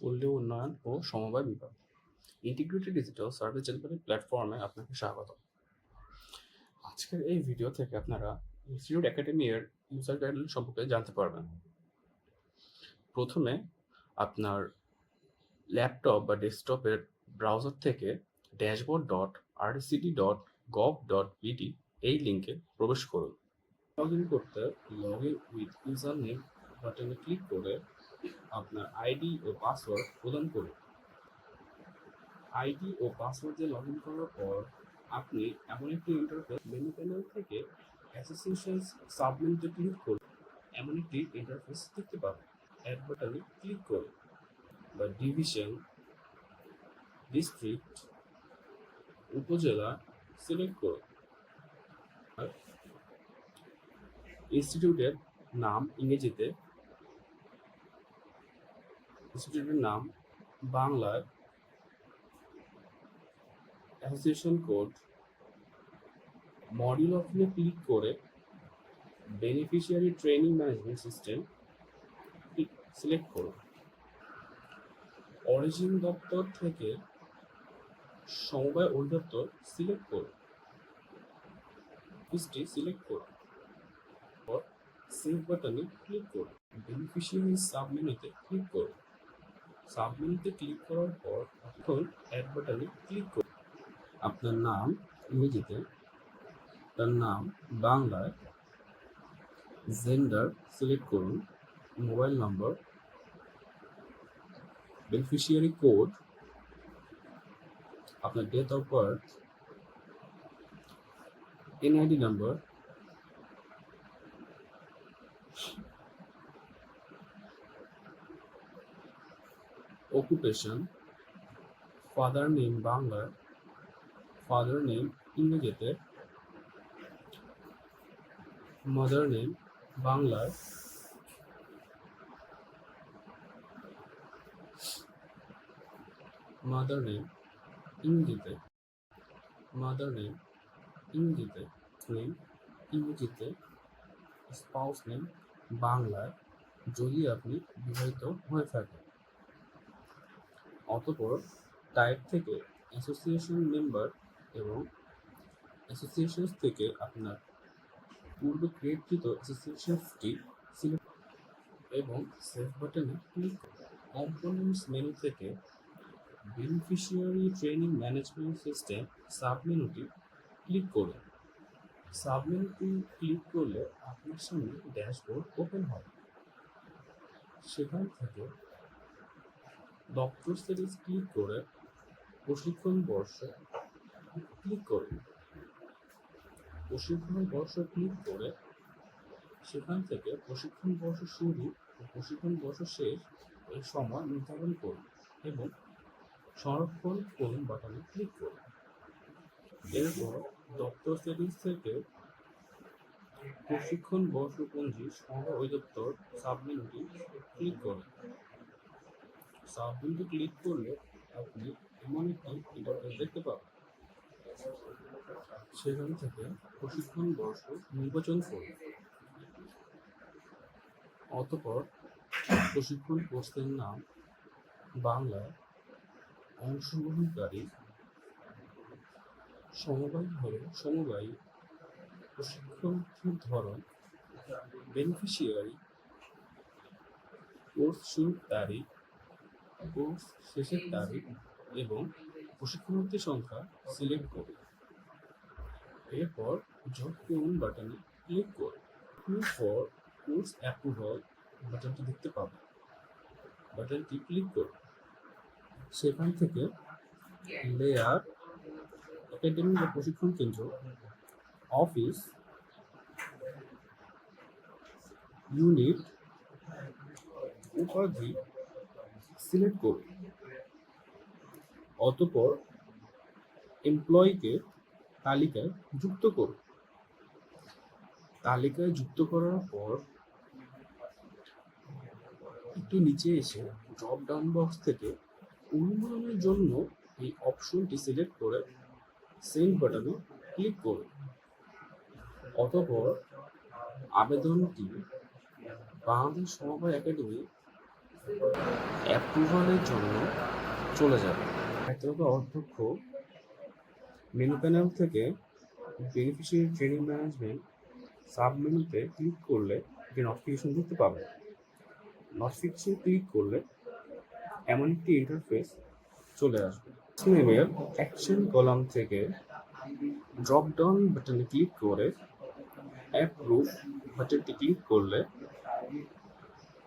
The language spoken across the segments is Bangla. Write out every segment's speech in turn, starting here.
পল্লী উন্নয়ন ও সমবায় বিভাগ। ইন্টিগ্রেটেড ডিজিটাল সার্ভিস ডেলিভারি প্ল্যাটফর্মে আপনাকে স্বাগত আজকের এই ভিডিও থেকে আপনারা ইনস্টিটিউট একাডেমি এর ইউজার গাইডলাইন সম্পর্কে জানতে পারবেন। প্রথমে আপনার ল্যাপটপ বা ডেস্কটপের ব্রাউজার থেকে dashboard dot RCD dot gov dot BD এই লিঙ্কে প্রবেশ করুন। লগ ইন করতে log in with user name বাটনে ক্লিক করে আপনার আইডি ও পাসওয়ার্ড প্রদান করুন। আইডি ও পাসওয়ার্ড লগ ইন করার পর আপনি এমন একটি ইন্টারফেস মেনু প্যানেল থেকে অ্যাসোসিয়েশন সাবমেনুতে ক্লিক করুন। এমন একটি ইন্টারফেস দেখতে পাবেন। অ্যাড বাটনে ক্লিক করুন। বা ডিভিশন ডিস্ট্রিক্ট উপজেলা সিলেক্ট করুন। ইনস্টিটিউটের নাম ইংরেজিতে ইনস্টিটিউটের নাম বাংলায় অ্যাসোসিয়েশন কোড মডিউল অপশনে ক্লিক করে beneficiary training management system select করুন। অরিজিন দপ্তর থেকে সমবায় অধিদপ্তর সিলেক্ট করুন। অফিসটি সিলেক্ট করুন। সেভ বাটনে ক্লিক করুন। বেনিফিশিয়ারি সাবমেনুতে ক্লিক করুন। সাবমেনুতে ক্লিক করার পর এখন অ্যাড বাটনে ক্লিক করুন। আপনার নাম ইংরেজিতে, তার নাম বাংলায় জেন্ডার সিলেক্ট করুন মোবাইল নম্বর বেনিফিশিয়ারি কোড আপনার date of birth NID number occupation father name বাংলায় ফাদার নেম ইংরেজিতে মাদার নেম বাংলায় মাদার নেম ইংরেজিতে মাদার নেম ইংরেজিতে নেম ইংরেজিতে স্পাউস নেম বাংলায় যদি আপনি বিবাহিত হয়ে থাকেন। অতঃপর টাইপ থেকে অ্যাসোসিয়েশন মেম্বার এবং অ্যাসোসিয়েশনস থেকে আপনার পূর্বে ক্রিয়েটকৃত অ্যাসোসিয়েশনসটি সিলেক্ট এবং সেভ বাটনে ক্লিক কম্পোনেন্টস মেনু থেকে বেনিফিশিয়ারি ট্রেনিং ম্যানেজমেন্ট সিস্টেম সাবমেনুটি ক্লিক করুন। সাবমেনুটি ক্লিক করলে আপনার সামনে ড্যাশবোর্ড ওপেন হবে। সেখান থেকে ডক্টর সিরিজ ক্লিক করে প্রশিক্ষণ বর্ষ ক্লিক করুন প্রশিক্ষণ বর্ষ ক্লিক করে সেখান থেকে প্রশিক্ষণ বর্ষ শুরু ও প্রশিক্ষণ বর্ষ শেষ এর সময় নির্ধারণ করুন এবং সংরক্ষণ করুন বাটনে ক্লিক করুন। এরপর দপ্তর সেটিংস থেকে প্রশিক্ষণ বর্ষপঞ্জি সংগ্রহ অধিদপ্তর সাবমেনুটি ক্লিক করুন। সাবমেনুটি ক্লিক করলে আপনি এমন একটি ইন্টারফেস দেখতে পাবেন। সেখান থেকে প্রশিক্ষণ বর্ষ নির্বাচন করুন। অতঃপর প্রশিক্ষণ পোস্টের নাম বাংলায় অংশগ্রহণকারী সমবায় হল সমবায় প্রশিক্ষণার্থীর ধরন বেনিফিশিয়ারি কোর্স শুরুর তারিখ কোর্স শেষের তারিখ এবং প্রশিক্ষণার্থী সংখ্যা সিলেক্ট করুন। এরপর যোগ করুন বাটনে ক্লিক করুন। ক্লিক ফর কোর্স অ্যাপ্রুভাল বাটনটি দেখতে পাবেন। বাটনটি ক্লিক করুন। সেখান থেকে লেয়ার একাডেমি বা প্রশিক্ষণ কেন্দ্র অফিস ইউনিট উপাধি সিলেক্ট করুন অতঃপর এমপ্লয়িকে তালিকায় যুক্ত করুন তালিকায় যুক্ত করার পর একটু নিচে এসে ড্রপ ডাউন বক্স থেকে অনুমোদনের জন্য এই অপশনটি সিলেক্ট করে সেন্ড বাটনে ক্লিক করুন অতঃপর আবেদনটি বাংলাদেশ সমবায় একাডেমি অ্যাপ্রুভালের জন্য চলে যাবে। একতরফা অধ্যক্ষ মেনু প্যানেল থেকে বেনিফিশিয়ারি ট্রেনিং ম্যানেজমেন্ট সাব মেনুতে ক্লিক করলে একটি নোটিফিকেশন দেখতে পাবেন। নোটিফিকেশন ক্লিক করলে এমন একটি ইন্টারফেস চলে আসবে। নেমের অ্যাকশন কলাম থেকে ড্রপ ডাউন বাটনে ক্লিক করে অ্যাপ্রুভ বাটনটি ক্লিক করলে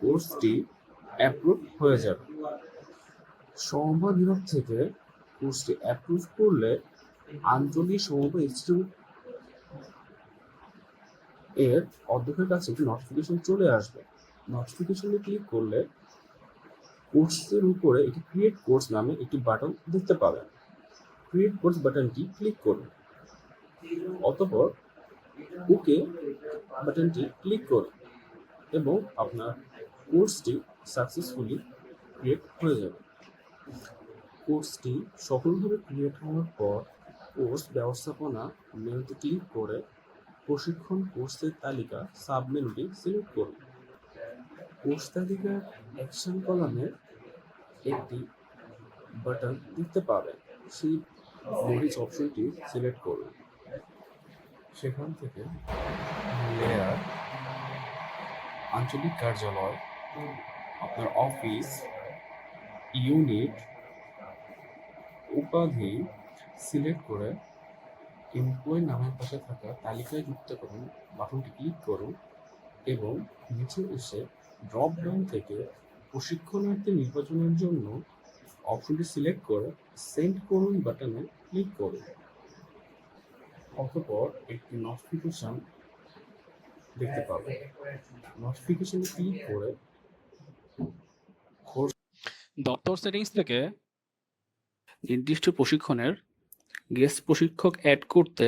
কোর্সটি অ্যাপ্রুভ হয়ে যাবে। সমবায় বিভাগ থেকে কোর্সটি অ্যাপ্রুভ করলে আঞ্চলিক সমবায় ইনস্টিটিউট এর অধ্যক্ষের কাছে একটি নোটিফিকেশন চলে আসবে। নোটিফিকেশনে ক্লিক করলে কোর্সের উপরে একটি ক্রিয়েট কোর্স নামে একটি বাটন দেখতে পাবেন। ক্রিয়েট কোর্স বাটনটি ক্লিক করুন। অতঃপর ওকে বাটনটি ক্লিক করুন এবং আপনার কোর্সটি সাকসেসফুলি ক্রিয়েট হয়ে যাবে কোর্সটি সফলভাবে ক্রিয়েট হওয়ার পর কোর্স ব্যবস্থাপনা মেনুতে ক্লিক করে প্রশিক্ষণ কোর্সের তালিকা সাব মেনুটি সিলেক্ট করুন। কোর্স তালিকার অ্যাকশন কলামের একটি বাটন দেখতে পাবেন। সেই মরিচ অপশনটি সিলেক্ট করুন। সেখান থেকে লেয়ার আঞ্চলিক কার্যালয় আপনার অফিস, ইউনিট, উপাধি সিলেক্ট করে এমপ্লয় নামের পাশে থাকা তালিকায় যুক্ত করুন, বাটনটি ক্লিক করুন এবং নিচে এসে ড্রপ ডাউন থেকে প্রশিক্ষণার্থী নির্বাচনের জন্য অপশনটি সিলেক্ট করে সেন্ড করুন বাটনে ক্লিক করুন। অতঃপর একটি নোটিফিকেশন দেখতে পাবেন। নোটিফিকেশনে ক্লিক করে দপ্তর সেটিংস থেকে নির্দিষ্ট প্রশিক্ষণের গেস্ট প্রশিক্ষক অ্যাড করতে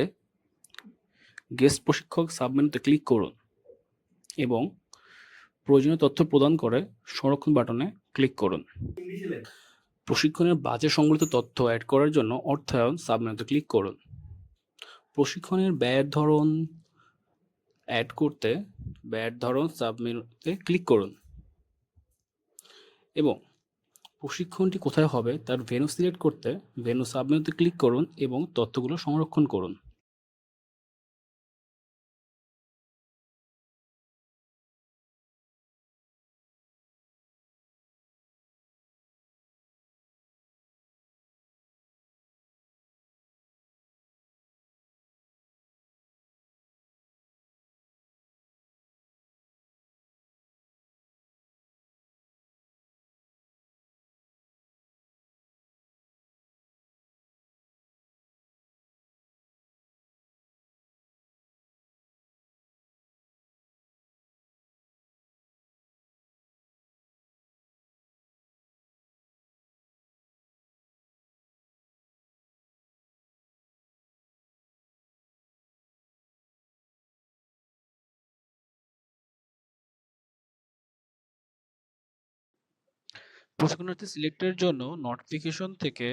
গেস্ট প্রশিক্ষক সাবমেনুতে ক্লিক করুন এবং প্রয়োজনীয় তথ্য প্রদান করে সংরক্ষণ বাটনে ক্লিক করুন। প্রশিক্ষণের বাজে সংবলিত তথ্য অ্যাড করার জন্য অর্থায়ন সাবমেনুতে ক্লিক করুন। প্রশিক্ষণের ব্যয়ের ধরন অ্যাড করতে ব্যয়ের ধরন সাবমেনুতে ক্লিক করুন এবং প্রশিক্ষণটি কোথায় হবে, তার ভেনু সিলেক্ট করতে ভেনু সাবমেনুতে ক্লিক করুন এবং তথ্যগুলো সংরক্ষণ করুন। প্রশিক্ষণার্থী সিলেক্টের জন্য নোটিফিকেশন থেকে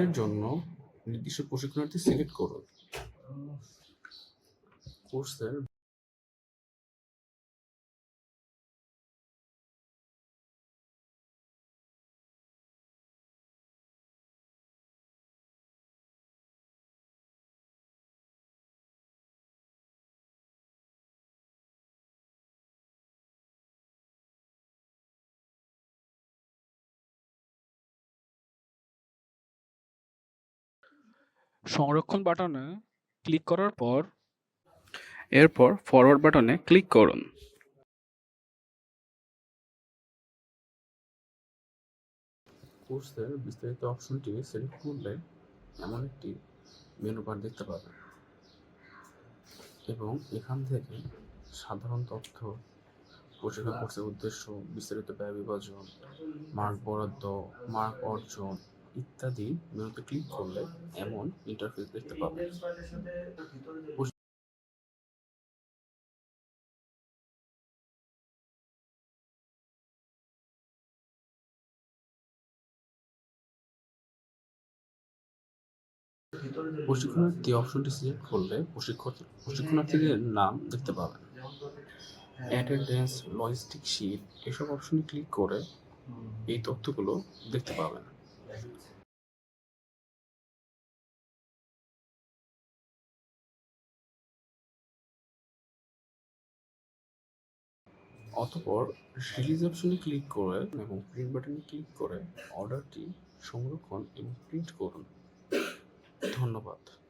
এর জন্য নির্দিষ্ট প্রশিক্ষণার্থী সিলেক্ট করুন। কোর্সের সংরক্ষণ বাটনে ক্লিক করার পর এরপর ফরওয়ার্ড বাটনে ক্লিক করুন। কোর্সের বিস্তারিত অপশনটি সিলেক্ট করলে এমন একটি মেনু বার দেখতে পাবেন এবং এখান থেকে সাধারণ তথ্য প্রশিক্ষণ কোর্সের উদ্দেশ্য বিস্তারিত ব্যয় বিভাজন মার্ক বরাদ্দ মার্ক অর্জন ইত্যাদি মেনুতে ক্লিক করলে এমন ইন্টারফেস দেখতে পাবেন। প্রশিক্ষণার্থী অপশনটি সিলেক্ট করলে প্রশিক্ষক প্রশিক্ষণার্থীদের নাম দেখতে পাবেন। অ্যাটেন্ডেন্স লজিস্টিক শিট এসব অপশনে ক্লিক করে এই তথ্যগুলো দেখতে পাবেন। অতঃপর রিলিজ অপশনে ক্লিক করে এবং প্রিন্ট বাটনে ক্লিক করে অর্ডারটি সংরক্ষণ এবং প্রিন্ট করুন। ধন্যবাদ।